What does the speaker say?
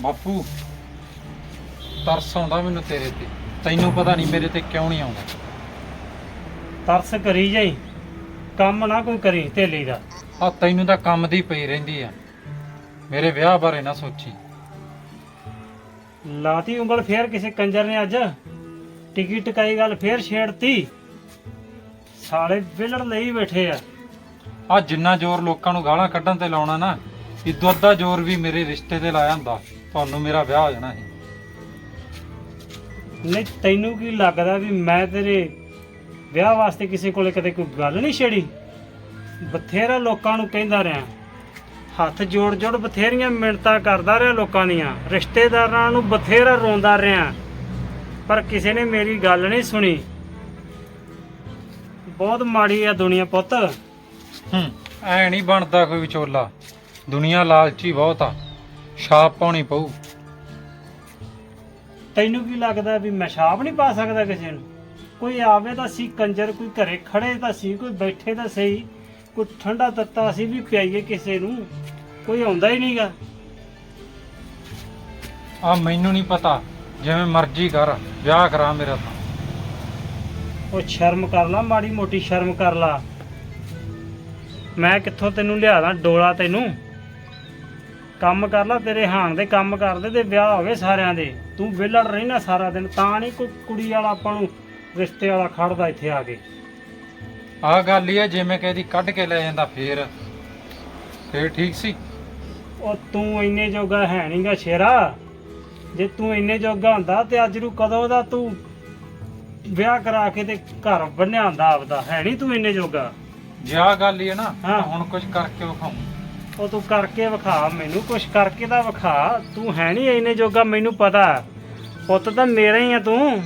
ਬਾਪੂ। ਤਰਸ ਆਉਂਦਾ ਮੈਨੂੰ ਤੇਰੇ ਤੇ। ਤੈਨੂੰ ਪਤਾ ਨਹੀਂ ਮੇਰੇ ਤੇ ਕਿਉਂ ਨਹੀਂ ਆਉਂਦਾ। ਤਰਸ ਕਰੀ ਜਾਈ। ਕੰਮ ਨਾ ਕੋਈ ਕਰੀ ਢੇਲੀ ਦਾ। ਆ ਤੈਨੂੰ ਤਾਂ ਕੰਮ ਦੀ ਪਈ ਰਹਿੰਦੀ ਆ। ਮੇਰੇ ਵਿਆਹ ਬਾਰੇ ਨਾ ਸੋਚੀ। ਲਾਤੀ ਉਂਗਲ ਫੇਰ ਕਿਸੇ ਕੰਜਰ ਨੇ ਅੱਜ। ਟਿਕੀ ਟਕਾਈ ਗੱਲ ਫੇਰ ਛੇੜਤੀ। ਸਾਲੇ ਵਿਲੜ ਲਈ ਬੈਠੇ ਆ। ਆ ਜਿੰਨਾ ਜ਼ੋਰ ਲੋਕਾਂ ਨੂੰ ਗਾਲਾਂ ਕੱਢਣ ਤੇ ਲਾਉਣਾ ਨਾ ਇਦੋਂ ਅੱਧਾ ਜ਼ੋਰ ਵੀ ਮੇਰੇ ਰਿਸ਼ਤੇ ਤੇ ਲਾਇਆ ਹੁੰਦਾ। ਤੁਹਾਨੂੰ ਮੇਰਾ ਵਿਆਹ ਹੋ ਜਾਣਾ ਸੀ। ਨਹੀਂ ਤੈਨੂੰ ਕੀ ਲੱਗਦਾ ਵੀ ਮੈਂ ਤੇਰੇ ਵਿਆਹ ਵਾਸਤੇ ਕਿਸੇ ਕੋਲੇ ਕਦੇ ਕੋਈ ਗੱਲ ਨਹੀਂ ਛੇੜੀ? ਬਥੇਰਾ ਲੋਕਾਂ ਨੂੰ ਕਹਿੰਦਾ ਰਿਹਾ। ਹੱਥ ਜੋੜ ਜੋੜ ਬਥੇਰੀਆਂ ਮਿੰਨਤਾਂ ਕਰਦਾ ਰਿਹਾ ਲੋਕਾਂ ਦੀਆਂ। ਰਿਸ਼ਤੇਦਾਰਾਂ ਨੂੰ ਬਥੇਰਾ ਰੋਂਦਾ ਰਿਹਾ। ਪਰ ਕਿਸੇ ਨੇ ਮੇਰੀ ਗੱਲ ਨਹੀਂ ਸੁਣੀ। ਬਹੁਤ ਮਾੜੀ ਆ ਦੁਨੀਆ ਪੁੱਤ। ਹੂੰ ਐ ਨਹੀਂ ਬਣਦਾ ਕੋਈ ਵਿਚੋਲਾ। ਦੁਨੀਆ ਲਾਲਚੀ ਬਹੁਤ ਆ। ਛਾਪ ਪਾਉਣੀ ਪਊ। ਤੈਨੂੰ ਕੀ ਲੱਗਦਾ ਵੀ ਮੈਂ ਛਾਪ ਨਹੀਂ ਪਾ ਸਕਦਾ ਕਿਸੇ ਨੂੰ? ਕੋਈ ਆਵੇ ਤਾਂ ਸੀ ਕੰਜਰ ਕੋਈ ਘਰੇ ਖੜੇ ਤਾਂ ਸੀ ਕੋਈ ਬੈਠੇ ਤਾਂ ਸਹੀ। ਕੋਈ ਠੰਡਾ ਤੱਤਾ ਅਸੀਂ ਵੀ ਪਿਆਈਏ ਕਿਸੇ ਨੂੰ। ਕੋਈ ਆਉਂਦਾ ਹੀ ਨਹੀਂਗਾ। ਆ ਮੈਨੂੰ ਨਹੀਂ ਪਤਾ ਜਿਵੇਂ ਮਰਜ਼ੀ ਕਰ ਵਿਆਹ ਕਰਾ ਮੇਰਾ ਤਾਂ। ਉਹ ਸ਼ਰਮ ਕਰ ਲਾ ਮਾੜੀ ਮੋਟੀ ਸ਼ਰਮ ਕਰ ਲਾ। ਮੈਂ ਕਿੱਥੋਂ ਤੈਨੂੰ ਲਿਆਦਾ ਡੋਲਾ ਤੈਨੂੰ? ਕੰਮ ਕਰ ਲਾ ਤੇਰੇ ਹਾਣ ਦੇ ਕੰਮ ਕਰਦੇ ਤੇ ਵਿਆਹ ਹੋਵੇ ਸਾਰਿਆਂ ਦੇ। ਤੂੰ ਵਿਹਲੜ ਰਹਿਣਾ ਸਾਰਾ ਦਿਨ ਤਾਂ ਨਹੀਂ ਕੋਈ ਕੁੜੀ ਵਾਲਾ ਆਪਾਂ ਨੂੰ ਰਿਸ਼ਤੇ ਵਾਲਾ ਖੜਦਾ ਇੱਥੇ ਆ ਕੇ। ਆ ਗੱਲ ਹੀ ਆ ਜਿਵੇਂ ਕਿ ਇਹਦੀ ਕੱਢ ਕੇ ਲੈ ਜਾਂਦਾ ਫੇਰ। ਫੇਰ ਠੀਕ ਸੀ? ਉਹ ਤੂੰ ਇੰਨੇ ਜੋਗਾ ਹੈ ਨਹੀਂਗਾ ਸ਼ੇਰਾ। ਜੇ ਤੂੰ ਇੰਨੇ ਜੋਗਾ ਹੁੰਦਾ ਤੇ ਅੱਜ ਨੂੰ ਕਦੋਂ ਦਾ ਤੂੰ ਵਿਆਹ ਕਰਾ ਕੇ ਤੇ ਘਰ ਬੰਨਿਆ ਹੁੰਦਾ ਆਪਦਾ? ਹੈ ਨਹੀਂ ਤੂੰ ਇੰਨੇ ਜੋਗਾ? ਜੇ ਗੱਲ ਹੀ ਹੈ ਨਾ ਹਾਂ। ਹੁਣ ਕੁਝ ਕਰਕੇ ਵਿਖਾਉਂ। ਉਹ ਤੂੰ ਕਰਕੇ ਵਿਖਾ, ਮੈਨੂੰ ਕੁਛ ਕਰਕੇ ਤਾਂ ਵਿਖਾ। ਤੂੰ ਹੈ ਨਹੀਂ ਇੰਨੇ ਜੋਗਾ, ਮੈਨੂੰ ਪਤਾ। ਪੁੱਤ ਤਾਂ ਮੇਰਾ ਹੀ ਆ ਤੂੰ।